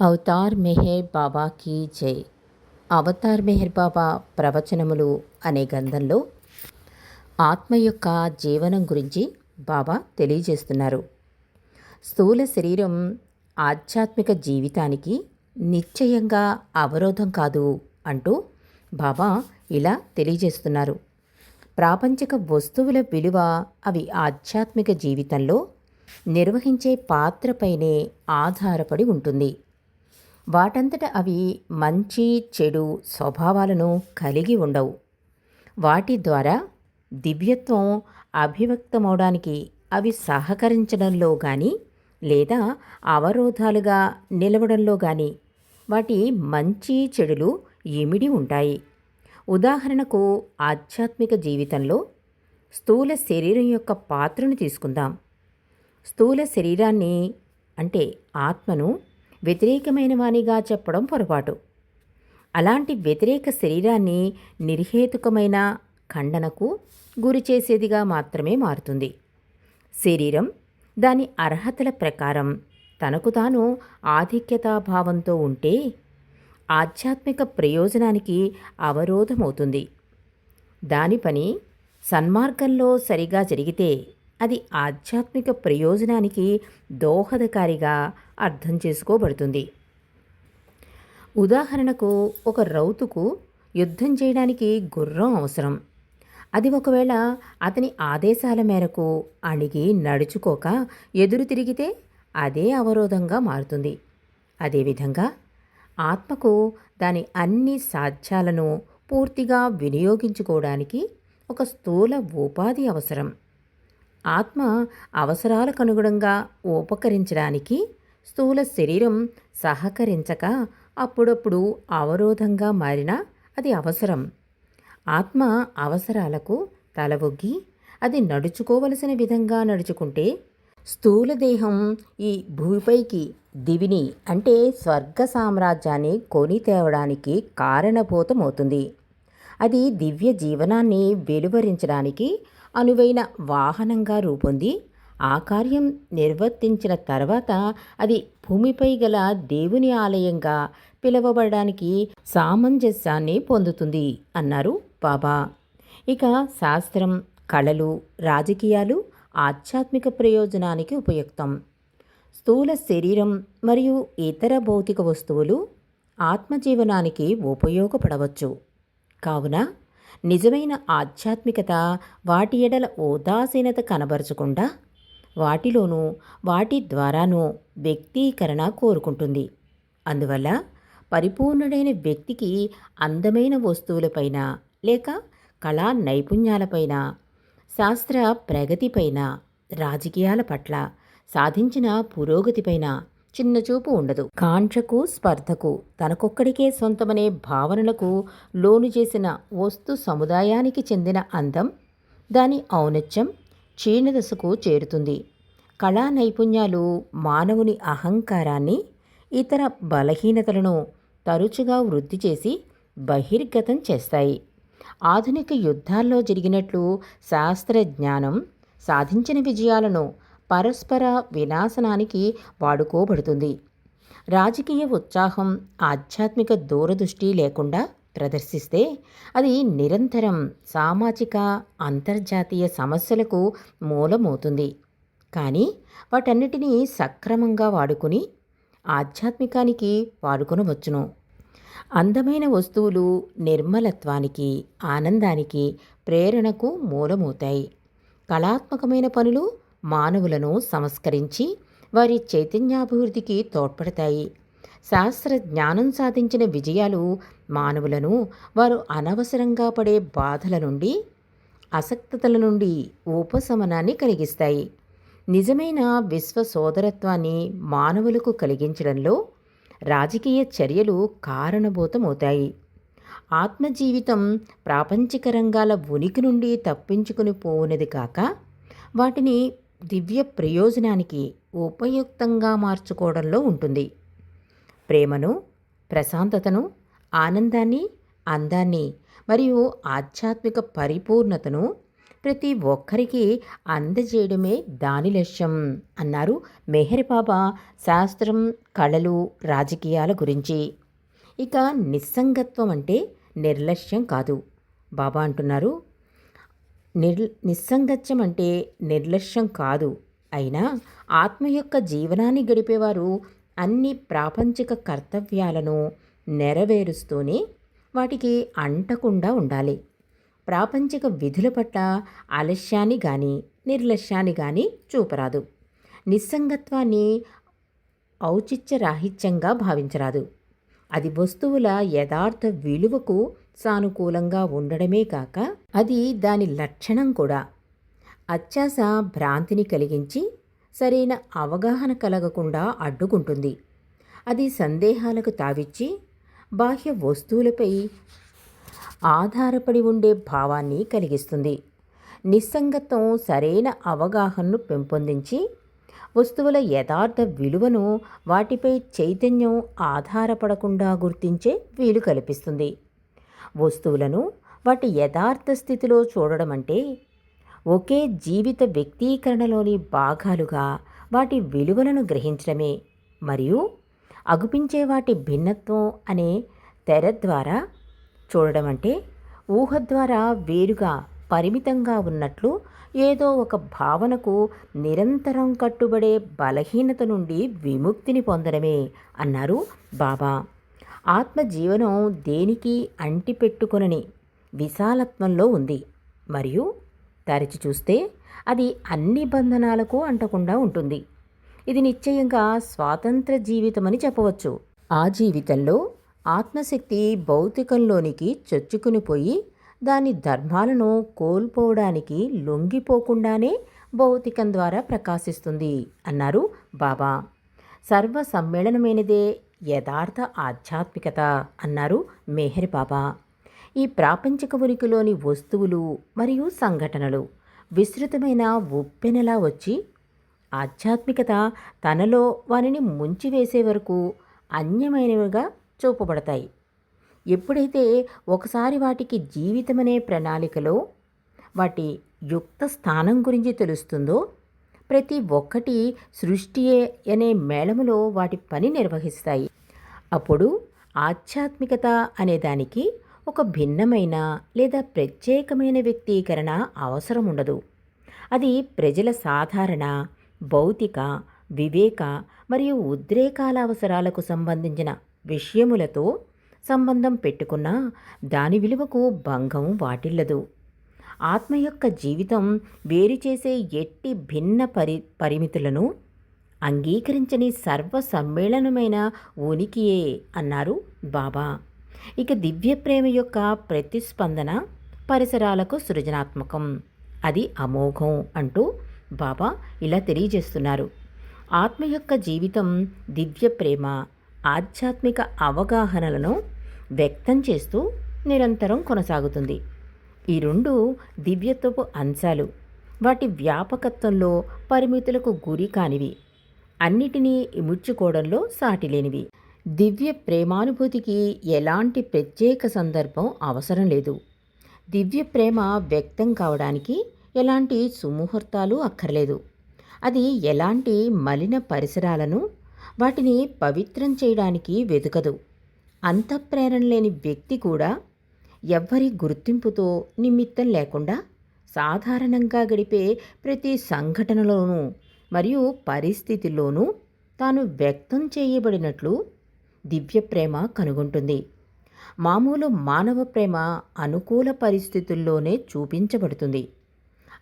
Avatar Meher బాబాకి జై. అవతార్ మెహర్ బాబా ప్రవచనములు అనే గ్రంథంలో ఆత్మ యొక్క జీవనం గురించి బాబా తెలియజేస్తున్నారు. స్థూల శరీరం ఆధ్యాత్మిక జీవితానికి నిశ్చయంగా అవరోధం కాదు అంటూ బాబా ఇలా తెలియజేస్తున్నారు. ప్రాపంచిక వస్తువుల విలువ అవి ఆధ్యాత్మిక జీవితంలో నిర్వహించే పాత్రపైనే ఆధారపడి ఉంటుంది. వాటంతట అవి మంచి చెడు స్వభావాలను కలిగి ఉండవు. వాటి ద్వారా దివ్యత్వం అభివ్యక్తమవడానికి అవి సహకరించడంలో కానీ లేదా అవరోధాలుగా నిలవడంలో కానీ వాటి మంచి చెడులు ఇమిడి ఉంటాయి. ఉదాహరణకు ఆధ్యాత్మిక జీవితంలో స్థూల శరీరం యొక్క పాత్రను తీసుకుందాం. స్థూల శరీరాన్ని అంటే ఆత్మను వ్యతిరేకమైన వానిగా చెప్పడం పొరపాటు. అలాంటి వ్యతిరేక శరీరాన్ని నిర్హేతుకమైన ఖండనకు గురి చేసేదిగా మాత్రమే మారుతుంది. శరీరం దాని అర్హతల ప్రకారం తనకు తాను ఆధిక్యతాభావంతో ఉంటే ఆధ్యాత్మిక ప్రయోజనానికి అవరోధమవుతుంది. దాని పని సన్మార్గంలో సరిగా జరిగితే అది ఆధ్యాత్మిక ప్రయోజనానికి దోహదకారిగా అర్థం చేసుకోబడుతుంది. ఉదాహరణకు ఒక రౌతుకు యుద్ధం చేయడానికి గుర్రం అవసరం. అది ఒకవేళ అతని ఆదేశాల మేరకు అణిగి నడుచుకోక ఎదురు తిరిగితే అదే అవరోధంగా మారుతుంది. అదేవిధంగా ఆత్మకు దాని అన్ని సాధ్యాలను పూర్తిగా వినియోగించుకోవడానికి ఒక స్థూల ఉపాధి అవసరం. ఆత్మ అవసరాలకు అనుగుణంగా ఉపకరించడానికి స్థూల శరీరం సహకరించక అప్పుడప్పుడు అవరోధంగా మారినా అది అవసరం. ఆత్మ అవసరాలకు తలవొగ్గి అది నడుచుకోవలసిన విధంగా నడుచుకుంటే స్థూల దేహం ఈ భూమిపైకి దివిని అంటే స్వర్గ సామ్రాజ్యాన్ని కొని తేవడానికి కారణభూతమవుతుంది. అది దివ్య జీవనాన్ని వెలువరించడానికి అనువైన వాహనంగా రూపొంది ఆ కార్యం నిర్వర్తించిన తర్వాత అది భూమిపై గల దేవుని ఆలయంగా పిలువబడడానికి సామంజస్యాన్ని పొందుతుంది అన్నారు బాబా. ఇక శాస్త్రం కళలు రాజకీయాలు ఆధ్యాత్మిక ప్రయోజనానికి ఉపయుక్తం. స్థూల శరీరం మరియు ఇతర భౌతిక వస్తువులు ఆత్మజీవనానికి ఉపయోగపడవచ్చు. కావున నిజమైన ఆధ్యాత్మికత వాటి ఎడల ఉదాసీనత కనబరచకుండా వాటిలోనూ వాటి ద్వారానూ వ్యక్తీకరణ కోరుకుంటుంది. అందువల్ల పరిపూర్ణుడైన వ్యక్తికి అందమైన వస్తువులపైన లేక కళా నైపుణ్యాలపైన శాస్త్ర ప్రగతిపైన రాజకీయాల పట్ల సాధించిన పురోగతిపైన చిన్నచూపు ఉండదు. కాంక్షకు స్పర్ధకు తనకొక్కడికే సొంతమనే భావనలకు లోను చేసిన వస్తు సముదాయానికి చెందిన అందం దాని ఔన్నత్యం క్షీణదశకు చేరుతుంది. కళా నైపుణ్యాలు మానవుని అహంకారాన్ని ఇతర బలహీనతలను తరచుగా వృద్ధి చేసి బహిర్గతం చేస్తాయి. ఆధునిక యుద్ధాల్లో జరిగినట్లు శాస్త్రజ్ఞానం సాధించిన విజయాలను పరస్పర వినాశనానికి వాడుకోబడుతుంది. రాజకీయ ఉత్సాహం ఆధ్యాత్మిక దూరదృష్టి లేకుండా ప్రదర్శిస్తే అది నిరంతరం సామాజిక అంతర్జాతీయ సమస్యలకు మూలమవుతుంది. కానీ వాటన్నిటినీ సక్రమంగా వాడుకుని ఆధ్యాత్మికానికి వాడుకొనవచ్చును అందమైన వస్తువులు నిర్మలత్వానికి ఆనందానికి ప్రేరణకు మూలమవుతాయి. కళాత్మకమైన పనులు మానవులను సంస్కరించి వారి చైతన్యాభివృద్ధికి తోడ్పడతాయి. శాస్త్ర జ్ఞానం సాధించిన విజయాలు మానవులను వారు అనవసరంగా పడే బాధల నుండి అసక్తతల నుండి ఉపశమనాన్ని కలిగిస్తాయి. నిజమైన విశ్వ సోదరత్వాన్ని మానవులకు కలిగించడంలో రాజకీయ చర్యలు కారణభూతమవుతాయి. ఆత్మజీవితం ప్రాపంచిక రంగాల ఉనికి నుండి తప్పించుకుని పోవునది కాక వాటిని దివ్య ప్రయోజనానికి ఉపయుక్తంగా మార్చుకోవడంలో ఉంటుంది. ప్రేమను ప్రశాంతతను ఆనందాన్ని అందాన్ని మరియు ఆధ్యాత్మిక పరిపూర్ణతను ప్రతి ఒక్కరికి అందజేయడమే దాని లక్ష్యం అన్నారు మెహర్ బాబా శాస్త్రం కళలు రాజకీయాల గురించి. ఇక నిస్సంగత్వం అంటే నిర్లక్ష్యం కాదు. బాబా అంటున్నారు నిర్ నిస్సంగత్యం అంటే నిర్లక్ష్యం కాదు. అయినా ఆత్మ యొక్క జీవనాన్ని గడిపేవారు అన్ని ప్రాపంచిక కర్తవ్యాలను నెరవేరుస్తూనే వాటికి అంటకుండా ఉండాలి. ప్రాపంచిక విధుల పట్ల ఆలస్యాన్ని కానీ నిర్లక్ష్యాన్ని కానీ చూపరాదు. నిస్సంగత్వాన్ని ఔచిత్యరాహిత్యంగా భావించరాదు. అది వస్తువుల యథార్థ విలువకు సానుకూలంగా ఉండడమే కాక అది దాని లక్షణం కూడా. అత్యాస భ్రాంతిని కలిగించి సరైన అవగాహన కలగకుండా అడ్డుకుంటుంది. అది సందేహాలకు తావిచ్చి బాహ్య వస్తువులపై ఆధారపడి ఉండే భావాన్ని కలిగిస్తుంది. నిస్సంగత్వం సరైన అవగాహనను పెంపొందించి వస్తువుల యథార్థ విలువను వాటిపై చైతన్యం ఆధారపడకుండా గుర్తించే వీలు కల్పిస్తుంది. వస్తువులను వాటి యథార్థ స్థితిలో చూడడం అంటే ఒకే జీవిత వ్యక్తీకరణలోని భాగాలుగా వాటి విలువలను గ్రహించడమే మరియు అగుపించే వాటి భిన్నత్వం అనే తెర ద్వారా చూడడం అంటే ఊహ ద్వారా వేరుగా పరిమితంగా ఉన్నట్లు ఏదో ఒక భావనకు నిరంతరం కట్టుబడే బలహీనత నుండి విముక్తిని పొందడమే అన్నారు బాబా. ఆత్మ జీవనం దేనికి అంటిపెట్టుకొనని విశాలత్వంలో ఉంది. మరియు తెరిచి చూస్తే అది అన్ని బంధనాలకు అంటకుండా ఉంటుంది. ఇది నిశ్చయంగా స్వాతంత్ర జీవితమని చెప్పవచ్చు. ఆ జీవితంలో ఆత్మశక్తి భౌతికంలోనికి చొచ్చుకుని పోయి దాని ధర్మాలను కోల్పోవడానికి లొంగిపోకుండానే భౌతికం ద్వారా ప్రకాశిస్తుంది అన్నారు బాబా. సర్వ సమ్మేళనమైనదే యథార్థ ఆధ్యాత్మికత అన్నారు మేహర్ బాబా. ఈ ప్రాపంచిక ఉనికిలోని వస్తువులు మరియు సంఘటనలు విస్తృతమైన ఉప్పెనలా వచ్చి ఆధ్యాత్మికత తనలో వారిని ముంచివేసే వరకు అన్యమైనవిగా చూపబడతాయి. ఎప్పుడైతే ఒకసారి వాటికి జీవితమనే ప్రణాళికలో వాటి యుక్త స్థానం గురించి తెలుస్తుందో ప్రతి ఒక్కటి సృష్టియే అనే మేళములో వాటి పని నిర్వహిస్తాయి. అప్పుడు ఆధ్యాత్మికత అనే దానికి ఒక భిన్నమైన లేదా ప్రత్యేకమైన వ్యక్తీకరణ అవసరం ఉండదు అది ప్రజల సాధారణ భౌతిక వివేక మరియు ఉద్రేకాల అవసరాలకు సంబంధించిన విషయములతో సంబంధం పెట్టుకున్న దాని విలువకు భంగం వాటిల్లదు. ఆత్మ యొక్క జీవితం వేరు చేసే ఎట్టి భిన్న పరి పరిమితులను అంగీకరించని సర్వ సమ్మేళనమైన ఉనికియే అన్నారు బాబా. ఇక దివ్య ప్రేమ యొక్క ప్రతిస్పందన పరిసరాలకు సృజనాత్మకం. అది అమోఘం అంటూ బాబా ఇలా తెలియజేస్తున్నారు. ఆత్మ యొక్క జీవితం దివ్య ప్రేమ ఆధ్యాత్మిక అవగాహనలను వ్యక్తం చేస్తూ నిరంతరం కొనసాగుతుంది. ఈ రెండు దివ్యత్వపు అంశాలు వాటి వ్యాపకత్వంలో పరిమితులకు గురి కానివి. అన్నిటినీ ఇముడ్చుకోవడంలో సాటిలేనివి. దివ్య ప్రేమానుభూతికి ఎలాంటి ప్రత్యేక సందర్భం అవసరం లేదు. దివ్య ప్రేమ వ్యక్తం కావడానికి ఎలాంటి సుముహూర్తాలు అక్కర్లేదు. అది ఎలాంటి మలిన పరిసరాలను వాటిని పవిత్రం చేయడానికి వెతుకదు. అంతఃప్రేరణ లేని వ్యక్తి కూడా ఎవ్వరి గుర్తింపుతో నిమిత్తం లేకుండా సాధారణంగా గడిపే ప్రతి సంఘటనలోనూ మరియు పరిస్థితిలోనూ తాను వ్యక్తం చేయబడినట్లు దివ్య ప్రేమ కనుగొంటుంది. మామూలు మానవ ప్రేమ అనుకూల పరిస్థితుల్లోనే చూపించబడుతుంది.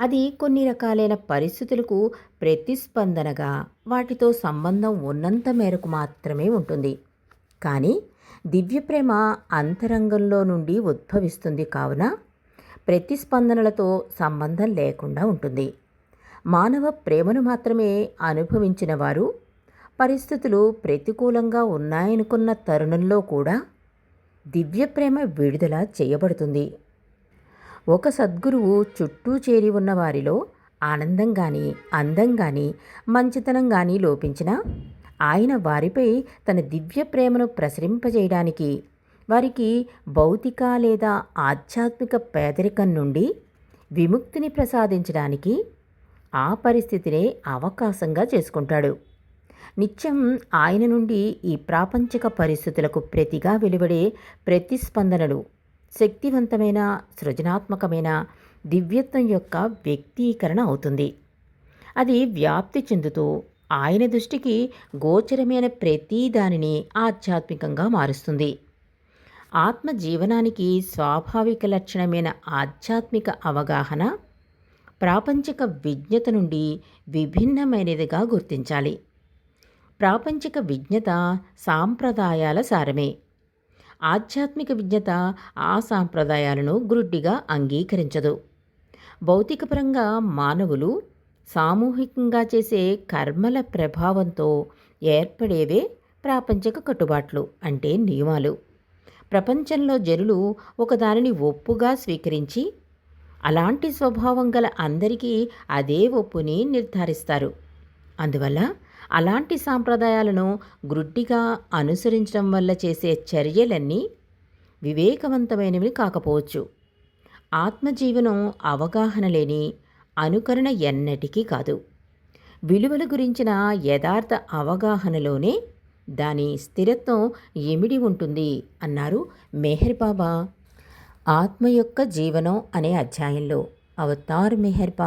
అది కొన్ని రకాలైన పరిస్థితులకు ప్రతిస్పందనగా వాటితో సంబంధం ఉన్నంత మేరకు మాత్రమే ఉంటుంది. కానీ దివ్య ప్రేమ అంతరంగంలో నుండి ఉద్భవిస్తుంది కావున ప్రతిస్పందనలతో సంబంధం లేకుండా ఉంటుంది. మానవ ప్రేమను మాత్రమే అనుభవించిన వారు పరిస్థితులు ప్రతికూలంగా ఉన్నాయనుకున్న తరుణంలో కూడా దివ్యప్రేమ విడుదల చేయబడుతుంది. ఒక సద్గురువు చుట్టూ చేరి ఉన్న వారిలో ఆనందం కానీ అందం కానీ మంచితనం కానీ లోపించినా ఆయన వారిపై తన దివ్య ప్రేమను ప్రసరింపజేయడానికి వారికి భౌతిక లేదా ఆధ్యాత్మిక పేదరికం నుండి విముక్తిని ప్రసాదించడానికి ఆ పరిస్థితినే అవకాశంగా చేసుకుంటాడు. నిత్యం ఆయన నుండి ఈ ప్రాపంచిక పరిస్థితులకు ప్రతిగా వెలువడే ప్రతిస్పందనలు శక్తివంతమైన సృజనాత్మకమైన దివ్యత్వం యొక్క వ్యక్తీకరణ అవుతుంది. అది వ్యాప్తి చెందుతూ ఆయన దృష్టికి గోచరమైన ప్రతి దానిని ఆధ్యాత్మికంగా మారుస్తుంది. ఆత్మ జీవనానికి స్వాభావిక లక్షణమైన ఆధ్యాత్మిక అవగాహన ప్రాపంచిక విజ్ఞత నుండి విభిన్నమైనదిగా గుర్తించాలి. ప్రాపంచిక విజ్ఞత సాంప్రదాయాల సారమే. ఆధ్యాత్మిక విజ్ఞత ఆ సాంప్రదాయాలను గురుడ్డిగా అంగీకరించదు. భౌతికపరంగా మానవులు సామూహికంగా చేసే కర్మల ప్రభావంతో ఏర్పడేవే ప్రాపంచిక కట్టుబాట్లు అంటే నియమాలు. ప్రపంచంలో జనులు ఒకదానిని ఒప్పుగా స్వీకరించి అలాంటి స్వభావం గల అందరికీ అదే ఒప్పుని నిర్ధారిస్తారు. అందువల్ల అలాంటి సాంప్రదాయాలను గ్రుడ్డిగా అనుసరించడం వల్ల చేసే చర్యలన్నీ వివేకవంతమైనవి కాకపోవచ్చు. ఆత్మజీవనం అవగాహన లేని అనుకరణ ఎన్నటికీ కాదు. విలువల గురించిన యథార్థ అవగాహనలోనే దాని స్థిరత్వం ఎమిడి ఉంటుంది అన్నారు మెహర్ బాబా. ఆత్మ యొక్క జీవనం అనే అధ్యాయంలో అవతార్ మెహర్ బాబా